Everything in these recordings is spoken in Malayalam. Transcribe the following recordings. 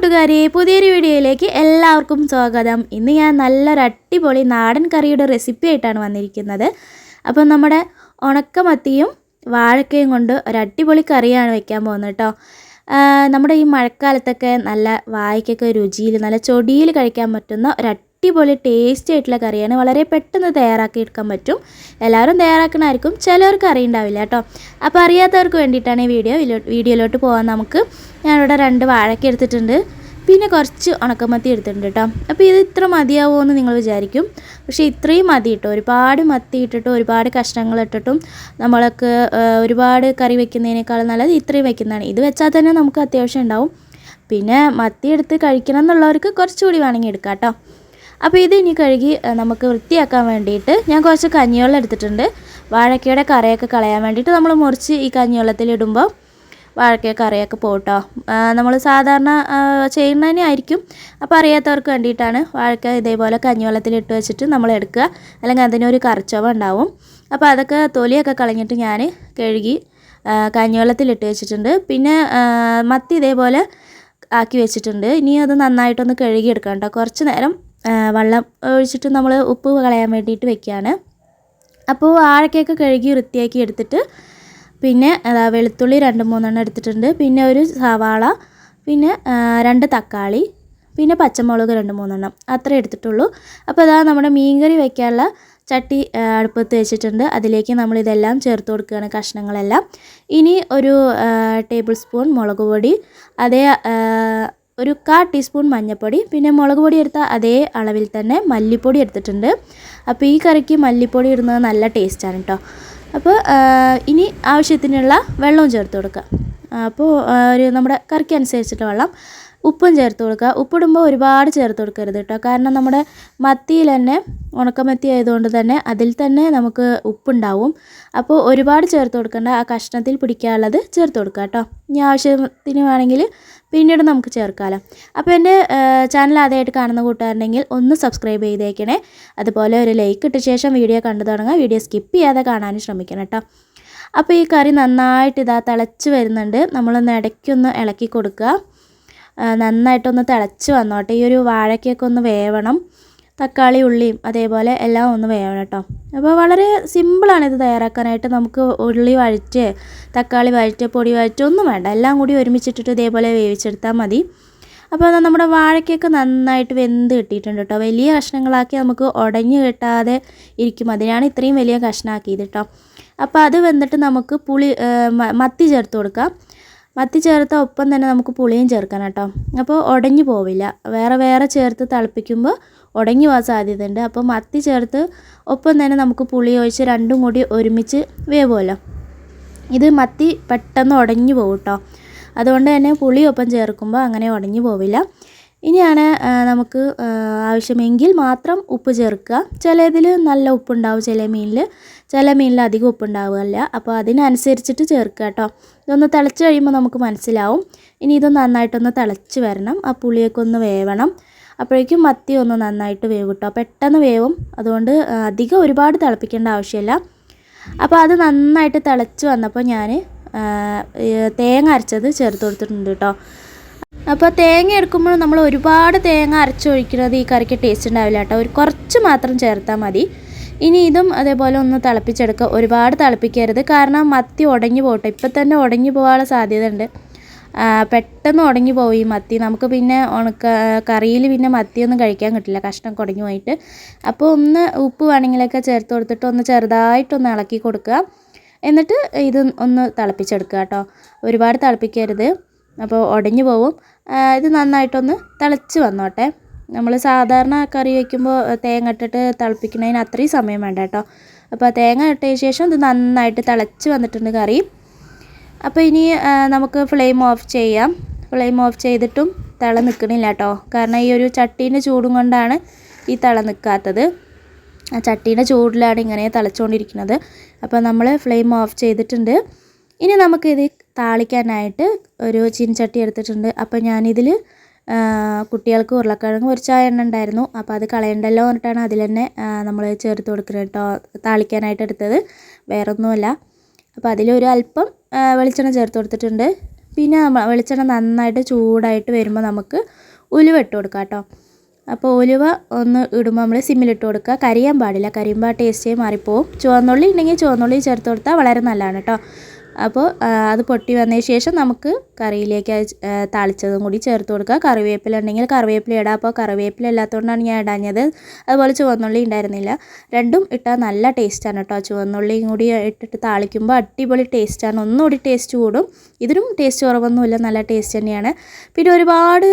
കൂട്ടുകാരെ പുതിയൊരു വീഡിയോയിലേക്ക് എല്ലാവർക്കും സ്വാഗതം. ഇന്ന് ഞാൻ നല്ലൊരു അടിപൊളി നാടൻ കറിയുടെ റെസിപ്പി ആയിട്ടാണ് വന്നിരിക്കുന്നത്. അപ്പം നമ്മുടെ ഉണക്കമത്തിയും വാഴക്കയും കൊണ്ട് ഒരു അടിപൊളി കറിയാണ് വെക്കാൻ പോകുന്നത് കേട്ടോ നമ്മുടെ ഈ മഴക്കാലത്തൊക്കെ നല്ല വാഴയ്ക്കൊക്കെ രുചിയിൽ നല്ല ചൊടിയിൽ കഴിക്കാൻ പറ്റുന്ന ഒരു അടിപൊളി ടേസ്റ്റി ആയിട്ടുള്ള കറിയാണ്. വളരെ പെട്ടെന്ന് തയ്യാറാക്കി എടുക്കാൻ പറ്റും. എല്ലാവരും തയ്യാറാക്കണമായിരിക്കും. ചിലവർക്ക് അറിയുണ്ടാവില്ല കേട്ടോ. അപ്പോൾ അറിയാത്തവർക്ക് വേണ്ടിയിട്ടാണ് ഈ വീഡിയോ വീഡിയോയിലോട്ട് പോകാൻ നമുക്ക്. ഞാനിവിടെ രണ്ട് വാഴയ്ക്ക് എടുത്തിട്ടുണ്ട്. പിന്നെ കുറച്ച് ഉണക്കമത്തി എടുത്തിട്ടുണ്ട് കേട്ടോ. അപ്പോൾ ഇത് ഇത്ര മതിയാവുമോ എന്ന് നിങ്ങൾ വിചാരിക്കും. പക്ഷേ ഇത്രയും മതി കിട്ടും. ഒരുപാട് മത്തി ഇട്ടിട്ടും ഒരുപാട് കഷ്ണങ്ങൾ ഇട്ടിട്ടും നമ്മൾക്ക് ഒരുപാട് കറി വെക്കുന്നതിനേക്കാളും നല്ലത് ഇത്രയും വെക്കുന്നതാണ്. ഇത് വെച്ചാൽ തന്നെ നമുക്ക് അത്യാവശ്യം ഉണ്ടാവും. പിന്നെ മത്തി എടുത്ത് കഴിക്കണം എന്നുള്ളവർക്ക് കുറച്ചുകൂടി വേണമെങ്കിൽ എടുക്കാം കേട്ടോ. അപ്പോൾ ഇത് ഇനി കഴുകി നമുക്ക് വൃത്തിയാക്കാൻ വേണ്ടിയിട്ട് ഞാൻ കുറച്ച് കഞ്ഞിവെള്ളം എടുത്തിട്ടുണ്ട്. വാഴക്കയുടെ കറയൊക്കെ കളയാൻ വേണ്ടിയിട്ട് നമ്മൾ മുറിച്ച് ഈ കഞ്ഞിവെള്ളത്തിൽ ഇടുമ്പോൾ വാഴക്ക കറിയൊക്കെ പോട്ടോ. നമ്മൾ സാധാരണ ചെയ്യുന്ന ചെയ്യുന്നതന്നെ ആയിരിക്കും. അപ്പോൾ അറിയാത്തവർക്ക് വേണ്ടിയിട്ടാണ് വാഴക്ക ഇതേപോലെ കഞ്ഞിവെള്ളത്തിൽ ഇട്ട് വെച്ചിട്ട് നമ്മൾ എടുക്കുക. അല്ലെങ്കിൽ അതിനൊരു കറിച്ചവ ഉണ്ടാവും. അപ്പോൾ അതൊക്കെ തൊലിയൊക്കെ കളഞ്ഞിട്ട് ഞാൻ കഴുകി കഞ്ഞിവെള്ളത്തിലിട്ട് വെച്ചിട്ടുണ്ട്. പിന്നെ മത്തി ഇതേപോലെ ആക്കി വെച്ചിട്ടുണ്ട്. ഇനി അത് നന്നായിട്ടൊന്ന് കഴുകിയെടുക്കാം കേട്ടോ. കുറച്ച് നേരം വെള്ളം ഒഴിച്ചിട്ട് നമ്മൾ ഉപ്പ് കളയാൻ വേണ്ടിയിട്ട് വെക്കുകയാണ്. അപ്പോൾ വാഴക്കൊക്കെ കഴുകി വൃത്തിയാക്കി എടുത്തിട്ട് പിന്നെ വെളുത്തുള്ളി രണ്ട് മൂന്നെണ്ണം എടുത്തിട്ടുണ്ട്. പിന്നെ ഒരു സവാള പിന്നെ രണ്ട് തക്കാളി പിന്നെ പച്ചമുളക് രണ്ട് മൂന്നെണ്ണം. അത്രേ എടുത്തിട്ടുള്ളൂ. അപ്പോൾ അതാ നമ്മുടെ മീൻകറി വയ്ക്കാനുള്ള ചട്ടി അടുപ്പത്ത് വെച്ചിട്ടുണ്ട്. അതിലേക്ക് നമ്മൾ ഇതെല്ലാം ചേർത്ത് കൊടുക്കുകയാണ് കഷ്ണങ്ങളെല്ലാം. ഇനി ഒരു ടേബിൾ സ്പൂൺ മുളക് പൊടി അതേ ഒരു കാ ടീസ്പൂൺ മഞ്ഞൾപ്പൊടി പിന്നെ മുളക് പൊടി എടുത്ത അതേ അളവിൽ തന്നെ മല്ലിപ്പൊടി എടുത്തിട്ടുണ്ട്. അപ്പോൾ ഈ കറിക്ക് മല്ലിപ്പൊടി ഇടുന്നത് നല്ല ടേസ്റ്റാണ് കേട്ടോ അപ്പോൾ ഇനി ആവശ്യത്തിനുള്ള വെള്ളവും ചേർത്ത് കൊടുക്കുക അപ്പോൾ ഒരു നമ്മുടെ കറിക്ക് അനുസരിച്ചിട്ട് വെള്ളം ഉപ്പും ചേർത്ത് കൊടുക്കുക. ഉപ്പിടുമ്പോൾ ഒരുപാട് ചേർത്ത് കൊടുക്കരുത് കേട്ടോ. കാരണം നമ്മുടെ മത്തിയിൽ തന്നെ ഉണക്കമത്തി ആയതുകൊണ്ട് തന്നെ അതിൽ തന്നെ നമുക്ക് ഉപ്പുണ്ടാവും. അപ്പോൾ ഒരുപാട് ചേർത്ത് കൊടുക്കേണ്ട. ആ കഷ്ണത്തിൽ പിടിക്കാനുള്ളത് ചേർത്ത് കൊടുക്കുക കേട്ടോ. ഇനി ആവശ്യത്തിന് വേണമെങ്കിൽ പിന്നീട് നമുക്ക് ചേർക്കാമല്ലോ അപ്പോൾ എന്റെ ചാനൽ ആദ്യമായിട്ട് കാണുന്ന കൂട്ടുകാരുണ്ടെങ്കിൽ ഒന്ന് സബ്സ്ക്രൈബ് ചെയ്തേക്കണേ. അതുപോലെ ഒരു ലൈക്ക് ഇട്ട ശേഷം വീഡിയോ കണ്ടു തുടങ്ങുക. വീഡിയോ സ്കിപ്പ് ചെയ്യാതെ കാണാനും ശ്രമിക്കണം കേട്ടോ. അപ്പോൾ ഈ കറി നന്നായിട്ട് ഇതാ തിളച്ച് വരുന്നുണ്ട്. നമ്മളൊന്ന് ഇടയ്ക്കൊന്ന് ഇളക്കി കൊടുക്കുക. നന്നായിട്ടൊന്ന് തിളച്ച് വന്നോട്ടെ ഈ ഒരു വാഴയ്ക്കൊക്കെ ഒന്ന് വേവണം. തക്കാളി ഉള്ളിയും അതേപോലെ എല്ലാം ഒന്ന് വേവണം കേട്ടോ. അപ്പോൾ വളരെ സിമ്പിളാണ് ഇത് തയ്യാറാക്കാനായിട്ട്. നമുക്ക് ഉള്ളി വഴറ്റ് തക്കാളി വഴറ്റ് പൊടി വഴറ്റ് ഒന്നും വേണ്ട. എല്ലാം കൂടി ഒരുമിച്ചിട്ടിട്ട് ഇതേപോലെ വേവിച്ചെടുത്താൽ മതി. അപ്പോൾ നമ്മുടെ വാഴയ്ക്കൊക്കെ നന്നായിട്ട് വെന്ത് കിട്ടിയിട്ടുണ്ട് കേട്ടോ. വലിയ കഷ്ണങ്ങളാക്കി നമുക്ക് ഉടഞ്ഞു കിട്ടാതെ ഇരിക്കും. അതിനാണ് ഇത്രയും വലിയ കഷ്ണമാക്കിയത് കേട്ടോ. അപ്പോൾ അത് വെന്തിട്ട് നമുക്ക് പുളി മത്തി ചേർത്ത് കൊടുക്കാം. മത്തി ചേർത്ത ഒപ്പം തന്നെ നമുക്ക് പുളിയും ചേർക്കണം കേട്ടോ. അപ്പോൾ ഉടഞ്ഞു പോവില്ല. വേറെ വേറെ ചേർത്ത് തിളപ്പിക്കുമ്പോൾ ഉടഞ്ഞു പോകാൻ സാധ്യതയുണ്ട്. അപ്പോൾ മത്തി ചേർത്ത് ഒപ്പം തന്നെ നമുക്ക് പുളി ഒഴിച്ച് രണ്ടും കൂടി ഒരുമിച്ച് വേവുമല്ലോ. ഇത് മത്തി പെട്ടെന്ന് ഉടഞ്ഞു പോകും കേട്ടോ. അതുകൊണ്ട് തന്നെ പുളി ഒപ്പം ചേർക്കുമ്പോൾ അങ്ങനെ ഉടഞ്ഞു പോവില്ല. ഇനിയാണ് നമുക്ക് ആവശ്യമെങ്കിൽ മാത്രം ഉപ്പ് ചേർക്കുക. ചിലതിൽ നല്ല ഉപ്പുണ്ടാവും ചില മീനിൽ. ചില മീനിൽ അധികം ഉപ്പുണ്ടാവുകയല്ല അപ്പോൾ അതിനനുസരിച്ചിട്ട് ചേർക്കുക കേട്ടോ. ഇതൊന്ന് തിളച്ച് കഴിയുമ്പോൾ നമുക്ക് മനസ്സിലാവും. ഇനി ഇത് നന്നായിട്ടൊന്ന് തിളച്ച് വരണം. ആ പുളിയൊക്കെ ഒന്ന് വേവണം. അപ്പോഴേക്കും മത്തി ഒന്ന് നന്നായിട്ട് വേവും കേട്ടോ. പെട്ടെന്ന് വേവും. അതുകൊണ്ട് അധികം ഒരുപാട് തിളപ്പിക്കേണ്ട ആവശ്യമില്ല. അപ്പോൾ അത് നന്നായിട്ട് തിളച്ച് വന്നപ്പോൾ ഞാൻ തേങ്ങ അരച്ചത് ചേർത്ത് കൊടുത്തിട്ടുണ്ട് കേട്ടോ. അപ്പോൾ തേങ്ങ എടുക്കുമ്പോൾ നമ്മൾ ഒരുപാട് തേങ്ങ അരച്ചൊഴിക്കുന്നത് ഈ കറിക്ക് ടേസ്റ്റ് ഉണ്ടാവില്ല കേട്ടോ. ഒരു കുറച്ച് മാത്രം ചേർത്താൽ മതി. ഇനി ഇതും അതേപോലെ ഒന്ന് തിളപ്പിച്ചെടുക്കുക ഒരുപാട് തിളപ്പിക്കരുത്. കാരണം മത്തി ഉടഞ്ഞു പോകട്ടെ ഇപ്പം തന്നെ ഉടഞ്ഞു പോകാനുള്ള സാധ്യത ഉണ്ട്. പെട്ടെന്ന് ഉടഞ്ഞു പോയി ഈ മത്തി. നമുക്ക് പിന്നെ ഉണക്ക കറിയിൽ പിന്നെ മത്തിയൊന്നും കഴിക്കാൻ കിട്ടില്ല. കഷ്ണം കുടഞ്ഞു പോയിട്ട്. അപ്പോൾ ഒന്ന് ഉപ്പ് വേണമെങ്കിലൊക്കെ ചേർത്ത് കൊടുത്തിട്ട് ഒന്ന് ചെറുതായിട്ടൊന്ന് ഇളക്കി കൊടുക്കുക. എന്നിട്ട് ഇത് ഒന്ന് തിളപ്പിച്ചെടുക്കുക കേട്ടോ. ഒരുപാട് തിളപ്പിക്കരുത്. അപ്പോൾ ഉടഞ്ഞു പോവും. ഇത് നന്നായിട്ടൊന്ന് തിളച്ച് വന്നോട്ടെ. നമ്മൾ സാധാരണ കറി വയ്ക്കുമ്പോൾ തേങ്ങ ഇട്ടിട്ട് തിളപ്പിക്കുന്നതിന് അത്രയും സമയം വേണ്ട കേട്ടോ. അപ്പോൾ തേങ്ങ ഇട്ടതിന് ശേഷം ഇത് നന്നായിട്ട് തിളച്ച് വന്നിട്ടുണ്ട് കറി. അപ്പോൾ ഇനി നമുക്ക് ഫ്ലെയിം ഓഫ് ചെയ്യാം. ഫ്ലെയിം ഓഫ് ചെയ്തിട്ടും തിള നിൽക്കണില്ല കേട്ടോ. കാരണം ഈ ഒരു ചട്ടീന്റെ ചൂടും കൊണ്ടാണ് ഈ തിള നിൽക്കാത്തത്. ആ ചട്ടീന്റെ ചൂടിലാണ് ഇങ്ങനെ തിളച്ചുകൊണ്ടിരിക്കുന്നത്. അപ്പോൾ നമ്മൾ ഫ്ലെയിം ഓഫ് ചെയ്തിട്ടുണ്ട്. ഇനി നമുക്കിത് താളിക്കാനായിട്ട് ഒരു ചീനച്ചട്ടി എടുത്തിട്ടുണ്ട്. അപ്പോൾ ഞാനിതിൽ കുട്ടികൾക്ക് ഉരുളക്കിഴങ്ങ് പൊരിച്ച എണ്ണ ഉണ്ടായിരുന്നു. അപ്പോൾ അത് കളയണ്ടല്ലോ എന്നിട്ടാണ് അതിൽ തന്നെ നമ്മൾ ചേർത്ത് കൊടുക്കുന്നത് കേട്ടോ താളിക്കാനായിട്ട് എടുത്തത്. വേറൊന്നുമല്ല. അപ്പോൾ അതിലൊരു അല്പം വെളിച്ചെണ്ണ ചേർത്ത് കൊടുത്തിട്ടുണ്ട്. പിന്നെ വെളിച്ചെണ്ണ നന്നായിട്ട് ചൂടായിട്ട് വരുമ്പോൾ നമുക്ക് ഉലുവ ഇട്ട് കൊടുക്കാം കേട്ടോ അപ്പോൾ ഉലുവ ഒന്ന് ഇടുമ്പോൾ നമ്മൾ സിമ്മിലിട്ട് കൊടുക്കുക. കരിയാൻ പാടില്ല. കരിയുമ്പോൾ ആ ടേസ്റ്റേ മാറിപ്പോവും. ചുവന്നുള്ളി ഉണ്ടെങ്കിൽ ചുവന്നുള്ളി ചേർത്ത് കൊടുത്താൽ വളരെ നല്ലതാണ് കേട്ടോ അപ്പോൾ അത് പൊട്ടി വന്നതിന് ശേഷം നമുക്ക് കറിയിലേക്ക് തളിച്ചതും കൂടി ചേർത്ത് കൊടുക്കുക. കറിവേപ്പില ഉണ്ടെങ്കിൽ കറിവേപ്പില ഇടാം. അപ്പോൾ കറിവേപ്പില ഇല്ലാത്തതുകൊണ്ടാണ് ഞാൻ ഇടാഞ്ഞത്. അതുപോലെ ചുവന്നുള്ളി ഉണ്ടായിരുന്നില്ല. രണ്ടും ഇട്ടാൽ നല്ല ടേസ്റ്റാണ് കേട്ടോ. ചുവന്നുള്ളിയും കൂടി ഇട്ടിട്ട് താളിക്കുമ്പോൾ അടിപൊളി ടേസ്റ്റാണ് ഒന്നുകൂടി ടേസ്റ്റ് കൂടും. ഇതിനും ടേസ്റ്റ് കുറവൊന്നുമില്ല. നല്ല ടേസ്റ്റ് തന്നെയാണ്. പിന്നെ ഒരുപാട്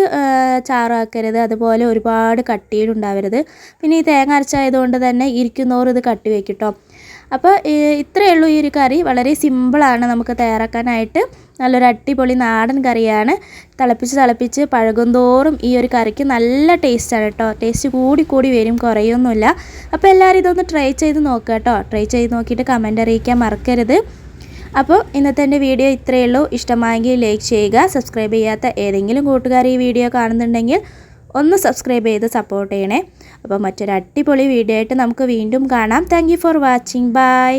ചാറാക്കരുത് അതുപോലെ ഒരുപാട് കട്ടിയിലുണ്ടാവരുത് പിന്നെ ഈ തേങ്ങ അരച്ചായതുകൊണ്ട് തന്നെ ഇരിക്കുന്നവർ ഇത് കട്ടി വെക്കും കേട്ടോ. അപ്പോൾ ഇത്രയേ ഉള്ളൂ ഈ ഒരു കറി. വളരെ സിമ്പിളാണ് നമുക്ക് തയ്യാറാക്കാനായിട്ട്. നല്ലൊരു അടിപൊളി നാടൻ കറിയാണ്. തിളപ്പിച്ച് തിളപ്പിച്ച് പഴകും തോറും ഈ ഒരു കറിക്ക് നല്ല ടേസ്റ്റാണ് കേട്ടോ. ടേസ്റ്റ് കൂടി കൂടി വരും കുറയൊന്നുമില്ല. അപ്പോൾ എല്ലാവരും ഇതൊന്ന് ട്രൈ ചെയ്ത് നോക്കുക കേട്ടോ. ട്രൈ ചെയ്ത് നോക്കിയിട്ട് കമന്റ് അറിയിക്കാൻ മറക്കരുത്. അപ്പോൾ ഇന്നത്തെ എന്റെ വീഡിയോ ഇത്രയേ ഉള്ളൂ. ഇഷ്ടമായെങ്കിൽ ലൈക്ക് ചെയ്യുക സബ്സ്ക്രൈബ് ചെയ്യാത്ത ഏതെങ്കിലും കൂട്ടുകാർ ഈ വീഡിയോ കാണുന്നുണ്ടെങ്കിൽ ഒന്ന് സബ്സ്ക്രൈബ് ചെയ്ത് സപ്പോർട്ട് ചെയ്യണേ. അപ്പോൾ മറ്റൊരു അടിപൊളി വീഡിയോ ആയിട്ട് നമുക്ക് വീണ്ടും കാണാം. Thank for watching bye